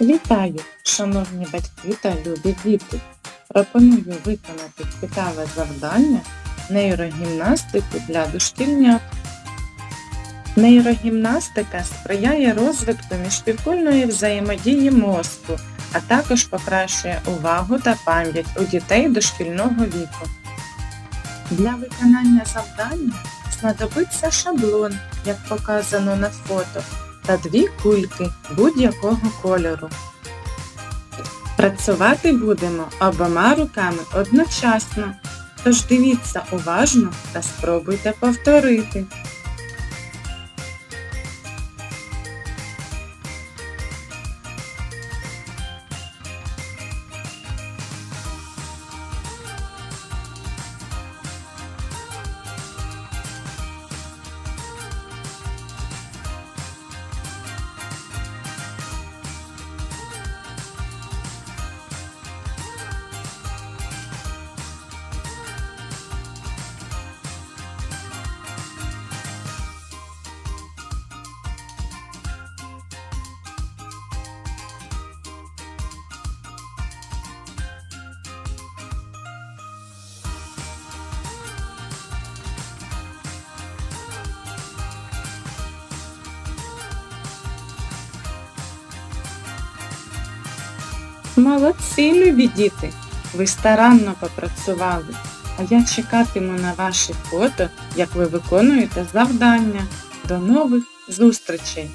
Вітаю, шановні батьки та любі діти! Пропоную виконати цікаве завдання нейрогімнастику для дошкільнят. Нейрогімнастика сприяє розвитку міжпівкульної взаємодії мозку, а також покращує увагу та пам'ять у дітей дошкільного віку. Для виконання завдання знадобиться шаблон, як показано на фото, та дві кульки будь-якого кольору. Працювати будемо обома руками одночасно, тож дивіться уважно та спробуйте повторити. Молодці, любі діти! Ви старанно попрацювали, а я чекатиму на ваші фото, як ви виконуєте завдання. До нових зустрічей!